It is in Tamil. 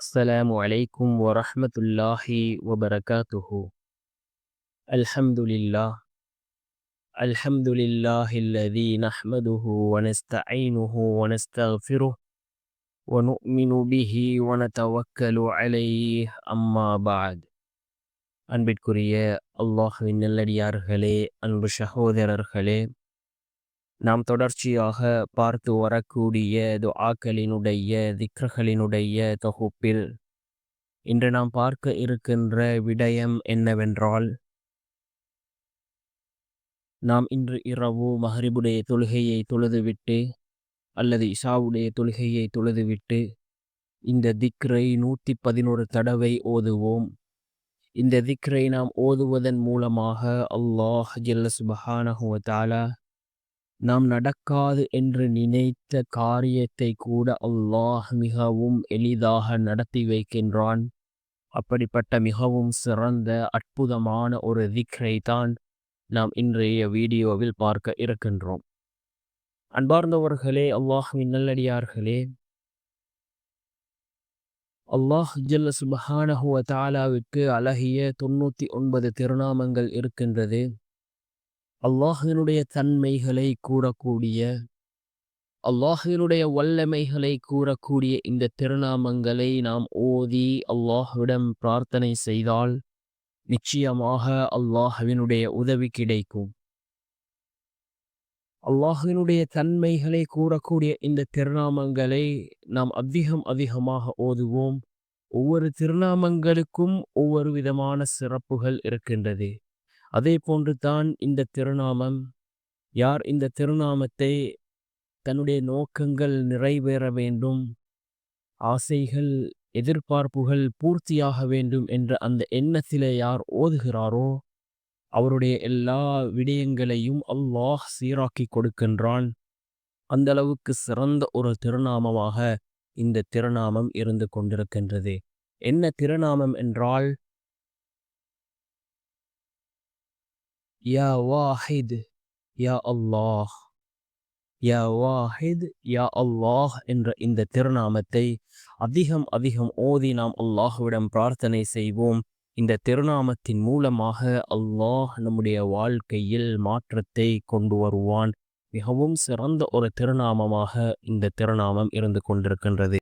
السلام عليكم ورحمة الله وبركاته الحمد لله الحمد لله الذي نحمده ونستعينه ونستغفره ونؤمن به ونتوكل عليه أما بعد அன்பிற்குரிய அல்லாஹுவின் நல்லடியார்களே அன்பு சகோதரர்களே நாம் தொடர்ச்சியாக பார்த்து வரக்கூடிய துஆக்களினுடைய திக்ரகளினுடைய தொகுப்பில் இன்று நாம் பார்க்க இருக்கின்ற விடயம் என்னவென்றால் நாம் இன்று இரவு மஹரிபுடைய தொழுகையை தொழுதுவிட்டு அல்லது இஷாவுடைய தொழுகையை தொழுதுவிட்டு இந்த திக்ரை நூற்றி பதினோரு தடவை ஓதுவோம். இந்த திக்ரை நாம் ஓதுவதன் மூலமாக அல்லாஹ் ஜெல்லஸ் சுபஹானஹு தாலா நாம் நடக்காது என்று நினைத்த காரியத்தை கூட அல்லாஹ் மிகவும் எளிதாக நடத்தி வைக்கின்றான். அப்படிப்பட்ட மிகவும் சிறந்த அற்புதமான ஒரு திக்ரை தான் நாம் இன்றைய வீடியோவில் பார்க்க இருக்கின்றோம். அன்பார்ந்தவர்களே அல்லாஹ்வின் நல்லடியார்களே அல்லாஹ் ஜல்ல சுபஹானஹுவ தாலாவுக்கு அழகிய தொண்ணூற்றி ஒன்பது திருநாமங்கள் இருக்கின்றது. அல்லாஹினுடைய தன்மைகளை கூறக்கூடிய அல்லாஹினுடைய வல்லமைகளை கூறக்கூடிய இந்த திருநாமங்களை நாம் ஓதி அல்லாஹுவிடம் பிரார்த்தனை செய்தால் நிச்சயமாக அல்லாஹுவினுடைய உதவி கிடைக்கும். அல்லாஹினுடைய தன்மைகளை கூறக்கூடிய இந்த திருநாமங்களை நாம் அதிகம் அதிகமாக ஓதுவோம். ஒவ்வொரு திருநாமங்களுக்கும் ஒவ்வொரு விதமான சிறப்புகள் இருக்கின்றது. அதே போன்று தான் இந்த திருநாமம். யார் இந்த திருநாமத்தை தன்னுடைய நோக்கங்கள் நிறைவேற வேண்டும் ஆசைகள் எதிர்பார்ப்புகள் பூர்த்தியாக வேண்டும் என்ற அந்த எண்ணத்திலே யார் ஓதுகிறாரோ அவருடைய எல்லா விடயங்களையும் அல்லாஹ் சீராக்கி கொடுக்கின்றான். அந்த அளவுக்கு சிறந்த ஒரு திருநாமமாக இந்த திருநாமம் இருந்து கொண்டிருக்கின்றது. என்ன திருநாமம் என்றால் யா வாஹித் யா அல்லாஹ் யா வாஹித் யா அல்லாஹ் என்ற இந்த திருநாமத்தை அதிகம் அதிகம் ஓதி நாம் அல்லாஹுவிடம் பிரார்த்தனை செய்வோம். இந்த திருநாமத்தின் மூலமாக அல்லாஹ் நம்முடைய வாழ்க்கையில் மாற்றத்தை கொண்டு வருவான். மிகவும் சிறந்த ஒரு திருநாமமாக இந்த திருநாமம் இருந்து கொண்டிருக்கின்றது.